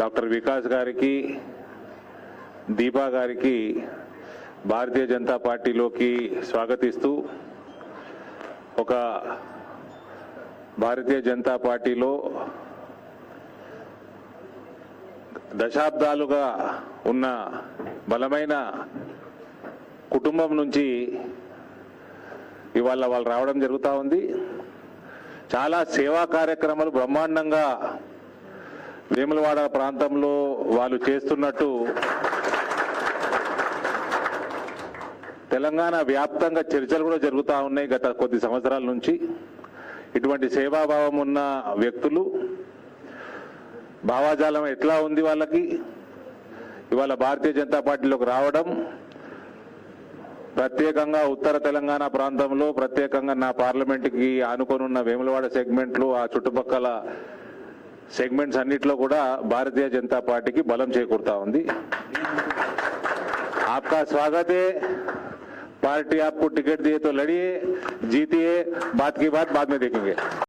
Doctor Vikas గారికి దీపా గారికి భారతీయ జనతా పార్టీలోకి స్వాగతిస్తూ ఒక భారతీయ జనతా పార్టీలో దశాబ్దాలుగా ఉన్న బలమైన కుటుంబం నుంచి ఇవాళ వాళ్ళు రావడం జరుగుతూ ఉంది. చాలా సేవా కార్యక్రమాలు బ్రహ్మాండంగా వేములవాడ ప్రాంతంలో వాళ్ళు చేస్తున్నట్టు తెలంగాణ వ్యాప్తంగా చర్చలు కూడా జరుగుతూ ఉన్నాయి గత కొద్ది సంవత్సరాల నుంచి. ఇటువంటి సేవాభావం ఉన్న వ్యక్తులు భావాజాలం ఎట్లా ఉంది వాళ్ళకి? ఇవాళ భారతీయ జనతా పార్టీలోకి రావడం ప్రత్యేకంగా ఉత్తర తెలంగాణ ప్రాంతంలో ప్రత్యేకంగా నా పార్లమెంట్కి ఆనుకొని ఉన్న వేములవాడ సెగ్మెంట్లు ఆ చుట్టుపక్కల సెగ్మెంట్స్ అన్నిట్లో కూడా భారతీయ జనతా పార్టీకి బలం చేకూరుతా ఉంది आपका स्वागत है पार्टी आपको टिकट दिए तो लड़िए जीतिए बात की बात बाद में देखेंगे